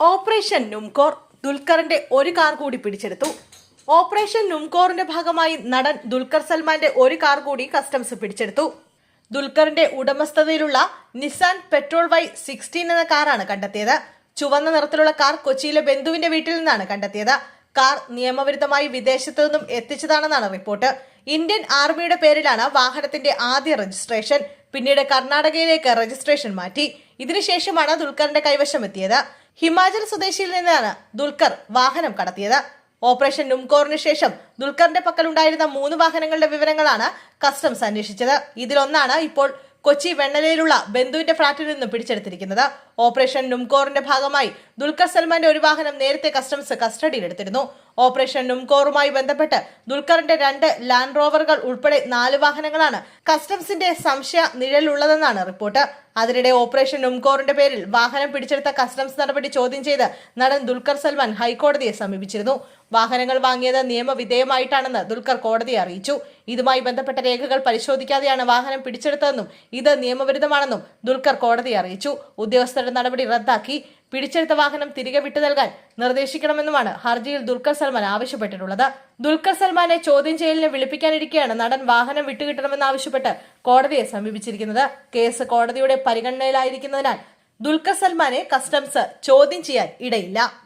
Operation നുംകോർ ദുൽഖറിന്റെ ഒരു car കൂടി പിടിച്ചെടുത്തു. ഓപ്പറേഷൻ നുംകോറിന്റെ ഭാഗമായി നടൻ ദുൽഖർ സൽമാന്റെ ഒരു കാർ കൂടി കസ്റ്റംസ് പിടിച്ചെടുത്തു. ദുൽഖറിന്റെ ഉടമസ്ഥതയിലുള്ള നിസാൻ പെട്രോൾ വൈ സിക്സ്റ്റീൻ എന്ന കാറാണ് കണ്ടെത്തിയത്. ചുവന്ന നിറത്തിലുള്ള കാർ കൊച്ചിയിലെ ബന്ധുവിന്റെ വീട്ടിൽ നിന്നാണ് കണ്ടെത്തിയത്. കാർ നിയമവിരുദ്ധമായി വിദേശത്തു നിന്നും എത്തിച്ചതാണെന്നാണ് റിപ്പോർട്ട് ഇന്ത്യൻ ആർമിയുടെ പേരിലാണ് വാഹനത്തിന്റെ ആദ്യ രജിസ്ട്രേഷൻ പിന്നീട് കർണാടകയിലേക്ക് രജിസ്ട്രേഷൻ മാറ്റി. ഇതിനുശേഷമാണ് ദുൽഖറിന്റെ കൈവശം എത്തിയത്. ഹിമാചൽ സ്വദേശിയിൽ നിന്നാണ് ദുൽഖർ വാഹനം കടത്തിയത്. ഓപ്പറേഷൻ നുംകോറിന് ശേഷം ദുൽഖറിന്റെ പക്കലുണ്ടായിരുന്ന മൂന്ന് വാഹനങ്ങളുടെ വിവരങ്ങളാണ് കസ്റ്റംസ് അന്വേഷിച്ചത്. ഇതിലൊന്നാണ് ഇപ്പോൾ കൊച്ചി വെണ്ണലയിലുള്ള ബന്ധുവിന്റെ ഫ്ളാറ്റിൽ നിന്ന് പിടിച്ചെടുത്തിരിക്കുന്നത്. ഓപ്പറേഷൻ നുംകോറിന്റെ ഭാഗമായി ദുൽഖർ സൽമാന്റെ ഒരു വാഹനം നേരത്തെ കസ്റ്റംസ് കസ്റ്റഡിയിലെടുത്തിരുന്നു ഓപ്പറേഷൻ നുംകോറുമായി ബന്ധപ്പെട്ട് ദുൽഖറിന്റെ രണ്ട് ലാൻഡ് റോവറുകൾ ഉൾപ്പെടെ നാല് വാഹനങ്ങളാണ് കസ്റ്റംസിന്റെ സംശയ നിഴലുള്ളതെന്നാണ് റിപ്പോർട്ട്. അതിനിടെ ഓപ്പറേഷൻ നുംകോറിന്റെ പേരിൽ വാഹനം പിടിച്ചെടുത്ത കസ്റ്റംസ് നടപടി ചോദ്യം ചെയ്ത് നടൻ ദുൽഖർ സൽമാൻ ഹൈക്കോടതിയെ സമീപിച്ചിരുന്നു. വാഹനങ്ങൾ വാങ്ങിയത് നിയമവിധേയമായിട്ടാണെന്ന് ദുൽഖർ കോടതിയെ അറിയിച്ചു. ഇതുമായി ബന്ധപ്പെട്ട രേഖകൾ പരിശോധിക്കാതെയാണ് വാഹനം പിടിച്ചെടുത്തതെന്നും ഇത് നിയമവിരുദ്ധമാണെന്നും ദുൽഖർ കോടതിയെ അറിയിച്ചു. ഉദ്യോഗസ്ഥരുടെ നടപടി റദ്ദാക്കി. പിടിച്ചെടുത്ത വാഹനം തിരികെ വിട്ടു നൽകാൻ നിർദ്ദേശിക്കണമെന്നുമാണ് ഹർജിയിൽ ദുൽഖർ സൽമാൻ ആവശ്യപ്പെട്ടിട്ടുള്ളത്. ദുൽഖർ സൽമാനെ ചോദ്യം ചെയ്യലിന് വിളിപ്പിക്കാനിരിക്കെയാണ് നടൻ വാഹനം വിട്ടുകിട്ടണമെന്നാവശ്യപ്പെട്ട് കോടതിയെ സമീപിച്ചിരിക്കുന്നത്. കേസ് കോടതിയുടെ പരിഗണനയിലായിരിക്കുന്നതിനാൽ ദുൽഖർ സൽമാനെ കസ്റ്റംസ് ചോദ്യം ചെയ്യാൻ ഇടയില്ല.